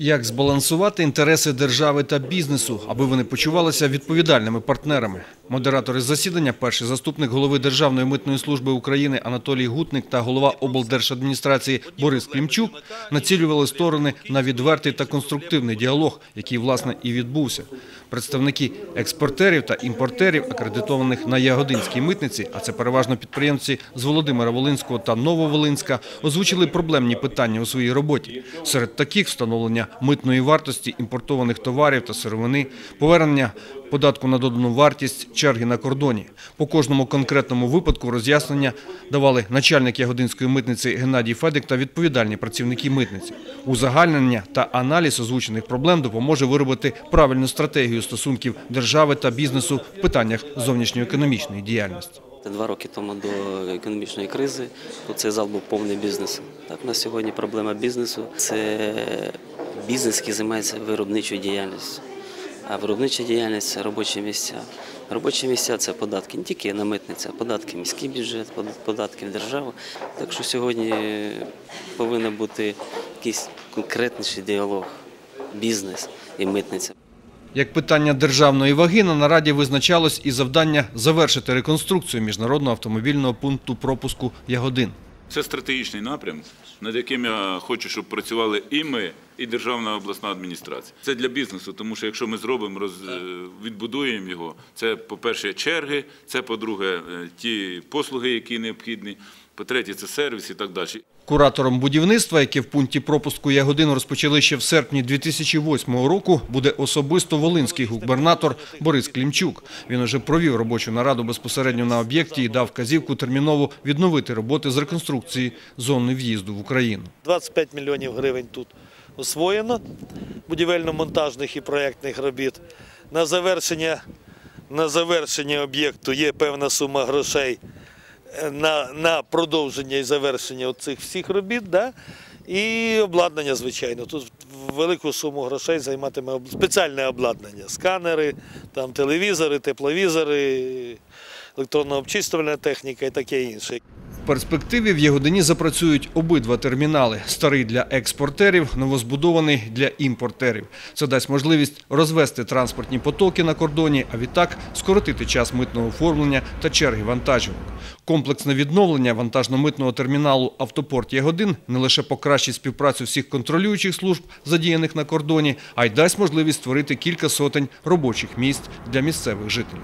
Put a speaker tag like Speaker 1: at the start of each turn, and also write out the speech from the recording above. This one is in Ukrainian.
Speaker 1: Як збалансувати інтереси держави та бізнесу, аби вони почувалися відповідальними партнерами? Модератори засідання, перший заступник голови Державної митної служби України Анатолій Гутник та голова облдержадміністрації Борис Клімчук націлювали сторони на відвертий та конструктивний діалог, який власне і відбувся. Представники експортерів та імпортерів, акредитованих на Ягодинській митниці, а це переважно підприємці з Володимира Волинського та Нововолинська, озвучили проблемні питання у своїй роботі. Серед таких встановлення митної вартості імпортованих товарів та сировини, повернення податку на додану вартість, черги на кордоні. По кожному конкретному випадку роз'яснення давали начальник Ягодинської митниці Геннадій Федик та відповідальні працівники митниці. Узагальнення та аналіз озвучених проблем допоможе виробити правильну стратегію стосунків держави та бізнесу в питаннях зовнішньоекономічної діяльності.
Speaker 2: Два роки тому до економічної кризи тут цей зал був повний бізнесу. Так, на сьогодні проблема бізнесу це бізнес, який займається виробничою діяльністю. А виробнича діяльність це робочі місця. Робочі місця це податки не тільки на митниці, а податки міський бюджет, податки в державу. Так що сьогодні повинен бути якийсь конкретніший діалог бізнес і митниця.
Speaker 1: Як питання державної ваги на нараді визначалось і завдання завершити реконструкцію міжнародного автомобільного пункту пропуску Ягодин.
Speaker 3: Це стратегічний напрям, над яким я хочу, щоб працювали і ми, і державна обласна адміністрація. Це для бізнесу, тому що якщо ми зробимо, роз, е, відбудуємо його, це, по-перше, черги, це, по-друге, е, ті послуги, які необхідні, по-третє, це сервіс і так далі.
Speaker 1: Куратором будівництва, яке в пункті пропуску Ягодин розпочали ще в серпні 2008 року, буде особисто волинський губернатор Борис Клімчук. Він уже провів робочу нараду безпосередньо на об'єкті і дав вказівку терміново відновити роботи з реконструкції зони в'їзду в Україну.
Speaker 4: 25 мільйонів гривень тут освоєно будівельно-монтажних і проєктних робіт. На завершення, на завершення об'єкту є певна сума грошей е, на, на продовження і завершення цих всіх робіт. Да? І обладнання, звичайно. Тут велику суму грошей займатиме спеціальне обладнання: сканери, там, телевізори, тепловізори, електронно-обчислювальна техніка і таке інше.
Speaker 1: Перспективі в Ягодині запрацюють обидва термінали – старий для експортерів, новозбудований для імпортерів. Це дасть можливість розвести транспортні потоки на кордоні, а відтак скоротити час митного оформлення та черги вантажівок. Комплексне відновлення вантажно-митного терміналу «Автопорт Ягодин» не лише покращить співпрацю всіх контролюючих служб, задіяних на кордоні, а й дасть можливість створити кілька сотень робочих місць для місцевих жителів.